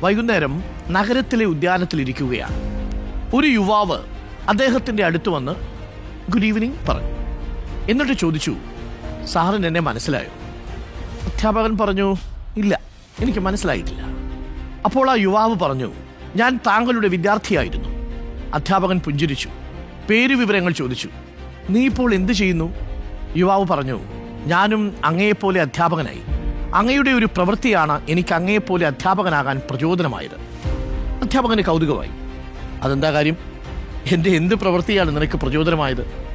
വൈകുന്നേരം നഗരത്തിലെ ഉദ്യാനത്തിലിരിക്കുകയാണ്. ഒരു യുവാവ് അദ്ദേഹത്തിന്റെ അടുത്ത് വന്ന് ഗുഡ് ഈവനിങ് പറഞ്ഞു. എന്നിട്ട് ചോദിച്ചു സാറിന് എന്നെ മനസ്സിലായോ? അധ്യാപകൻ പറഞ്ഞു ഇല്ല എനിക്ക് മനസ്സിലായിട്ടില്ല. അപ്പോൾ ആ യുവാവ് പറഞ്ഞു ഞാൻ താങ്കളുടെ വിദ്യാർത്ഥിയായിരുന്നു. അധ്യാപകൻ പുഞ്ചിരിച്ചു. പേര് വിവരങ്ങൾ ചോദിച്ചു നീ ഇപ്പോൾ എന്ത് ചെയ്യുന്നു? യുവാവ് പറഞ്ഞു ഞാനും അങ്ങയെപ്പോലെ അധ്യാപകനായി. അങ്ങയുടെ ഒരു പ്രവൃത്തിയാണ് എനിക്ക് അങ്ങയെപ്പോലെ അധ്യാപകനാകാൻ പ്രചോദനമായത്. അധ്യാപകന് കൗതുകമായി. അതെന്താ കാര്യം? എന്റെ എന്ത് പ്രവൃത്തിയാണ് നിനക്ക് പ്രചോദനമായത്?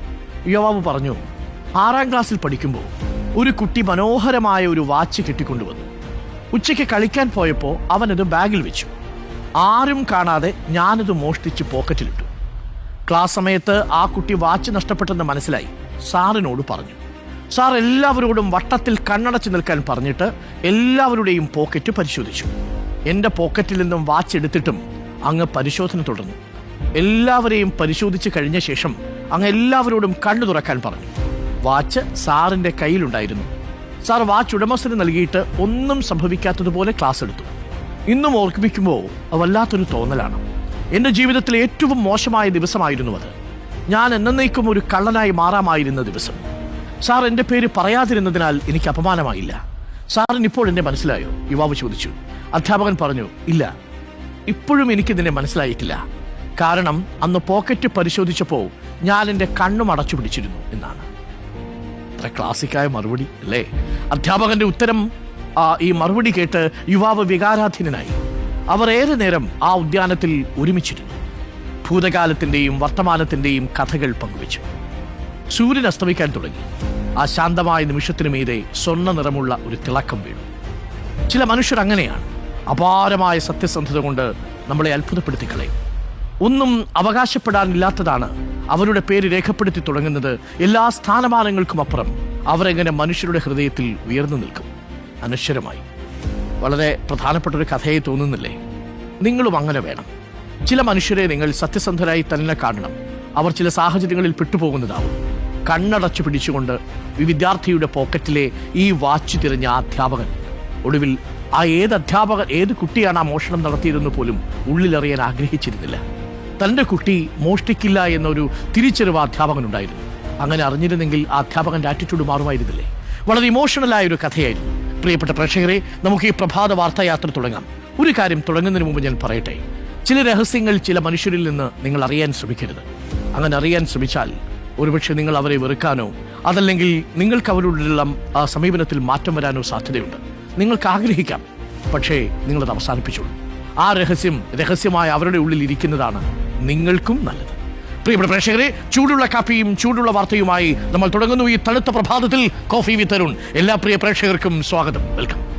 യുവാവ് പറഞ്ഞു ആറാം ക്ലാസ്സിൽ പഠിക്കുമ്പോൾ ഒരു കുട്ടി മനോഹരമായ ഒരു വാച്ച് കെട്ടിക്കൊണ്ടുവന്നു. ഉച്ചയ്ക്ക് കളിക്കാൻ പോയപ്പോൾ അവനത് ബാഗിൽ വെച്ചു. ആരും കാണാതെ ഞാനത് മോഷ്ടിച്ച് പോക്കറ്റിലിട്ടു. ക്ലാസ് സമയത്ത് ആ കുട്ടി വാച്ച് നഷ്ടപ്പെട്ടെന്ന് മനസ്സിലായി സാറിനോട് പറഞ്ഞു. സാർ എല്ലാവരോടും വട്ടത്തിൽ കണ്ണടച്ച് നിൽക്കാൻ പറഞ്ഞിട്ട് എല്ലാവരുടെയും പോക്കറ്റ് പരിശോധിച്ചു. എന്റെ പോക്കറ്റിൽ നിന്നും വാച്ച് എടുത്തിട്ടും അങ്ങ് പരിശോധന തുടർന്നു. എല്ലാവരെയും പരിശോധിച്ച് കഴിഞ്ഞ ശേഷം അങ്ങ് എല്ലാവരോടും കണ്ണു തുറക്കാൻ പറഞ്ഞു. വാച്ച് സാറിന്റെ കയ്യിലുണ്ടായിരുന്നു. സാർ വാച്ച് ഉടമസ്ഥന് നൽകിയിട്ട് ഒന്നും സംഭവിക്കാത്തതുപോലെ ക്ലാസ് എടുത്തു. ഇന്നും ഓർമ്മിക്കുമ്പോൾ വല്ലാത്തൊരു തോന്നലാണ്. എന്റെ ജീവിതത്തിലെ ഏറ്റവും മോശമായ ദിവസമായിരുന്നു അത്. ഞാൻ എന്നേക്കും ഒരു കള്ളനായി മാറാമായിരുന്ന ദിവസം. സാർ എന്റെ പേര് പറയാതിരുന്നതിനാൽ എനിക്ക് അപമാനമായില്ല. സാറിന് ഇപ്പോൾ എന്നെ മനസ്സിലായോ? യുവാവ് ചോദിച്ചു. അധ്യാപകൻ പറഞ്ഞു ഇല്ല. ഇപ്പോഴും എനിക്കിതിനെ മനസ്സിലായിട്ടില്ല. കാരണം അന്ന് പോക്കറ്റ് പരിശോധിച്ചപ്പോൾ ഞാൻ എന്റെ കണ്ണും അടച്ചു പിടിച്ചിരുന്നു എന്നാണ്. അത്ര ക്ലാസിക്കായ മറുപടി അല്ലേ? അധ്യാപകന്റെ ഉത്തരം ഈ മറുപടി കേട്ട് യുവാവ് വികാരാധീനനായി. അവർ ഏറെ നേരം ആ ഉദ്യാനത്തിൽ ഒരുമിച്ചിരുന്നു. ഭൂതകാലത്തിന്റെയും വർത്തമാനത്തിന്റെയും കഥകൾ പങ്കുവച്ചു. സൂര്യൻ അസ്തമിക്കാൻ തുടങ്ങി. ആ ശാന്തമായ നിമിഷത്തിനു മീതെ സ്വർണ നിറമുള്ള ഒരു തിളക്കം വീണു. ചില മനുഷ്യർ അങ്ങനെയാണ്. അപാരമായ സത്യസന്ധത കൊണ്ട് നമ്മളെ അത്ഭുതപ്പെടുത്തി കളയും. ഒന്നും അവകാശപ്പെടാനില്ലാത്തതാണ് അവരുടെ പേര് രേഖപ്പെടുത്തി തുടങ്ങുന്നത് എല്ലാ സ്ഥാനമാനങ്ങൾക്കും അപ്പുറം. അവരെങ്ങനെ മനുഷ്യരുടെ ഹൃദയത്തിൽ ഉയർന്നു നിൽക്കും. അനശ്വരമായി. വളരെ പ്രധാനപ്പെട്ട ഒരു കഥയെ തോന്നുന്നില്ലേ? നിങ്ങളും അങ്ങനെ വേണം. ചില മനുഷ്യരെ നിങ്ങൾ സത്യസന്ധരായി തന്നെ കാണണം. അവർ ചില സാഹചര്യങ്ങളിൽ പെട്ടുപോകുന്നതാവും. കണ്ണടച്ചു പിടിച്ചുകൊണ്ട് വിദ്യാർത്ഥിയുടെ പോക്കറ്റിലെ ഈ വാച്ച് തിരഞ്ഞ അധ്യാപകൻ. ഒടുവിൽ ആ ഏത് അധ്യാപകൻ ഏത് കുട്ടിയാണ് ആ മോഷണം നടത്തിയതെന്ന് പോലും ഉള്ളിലറിയാൻ ആഗ്രഹിച്ചിരുന്നില്ല. തന്റെ കുട്ടി മോഷ്ടിക്കില്ല എന്നൊരു തിരിച്ചറിവ് അധ്യാപകനുണ്ടായിരുന്നു. അങ്ങനെ അറിഞ്ഞിരുന്നെങ്കിൽ ആ അധ്യാപകന്റെ ആറ്റിറ്റ്യൂഡ് മാറുമായിരുന്നില്ലേ? വളരെ ഇമോഷണലായ ഒരു കഥയായിരുന്നു. പ്രിയപ്പെട്ട പ്രേക്ഷകരെ നമുക്ക് ഈ പ്രഭാത വാർത്തായാത്ര തുടങ്ങാം. ഒരു കാര്യം തുടങ്ങുന്നതിന് മുമ്പ് ഞാൻ പറയട്ടെ. ചില രഹസ്യങ്ങൾ ചില മനുഷ്യരിൽ നിന്ന് നിങ്ങൾ അറിയാൻ ശ്രമിക്കരുത്. അങ്ങനെ അറിയാൻ ശ്രമിച്ചാൽ ഒരുപക്ഷെ നിങ്ങൾ അവരെ വെറുക്കാനോ അതല്ലെങ്കിൽ നിങ്ങൾക്ക് അവരോടുള്ള ആ സമീപനത്തിൽ മാറ്റം വരാനോ സാധ്യതയുണ്ട്. നിങ്ങൾക്ക് ആഗ്രഹിക്കാം പക്ഷേ നിങ്ങളത് അവസാനിപ്പിച്ചോളൂ. ആ രഹസ്യം രഹസ്യമായ അവരുടെ ഉള്ളിൽ ഇരിക്കുന്നതാണ് നിങ്ങൾക്കും നല്ലത്. പ്രിയപ്പെട്ട പ്രേക്ഷകരെ ചൂടുള്ള കാപ്പിയും ചൂടുള്ള വാർത്തയുമായി നമ്മൾ തുടങ്ങുന്നു ഈ തണുത്ത പ്രഭാതത്തിൽ കോഫി വിത്തരുൺ എല്ലാ പ്രിയ പ്രേക്ഷകർക്കും സ്വാഗതം. വെൽക്കം.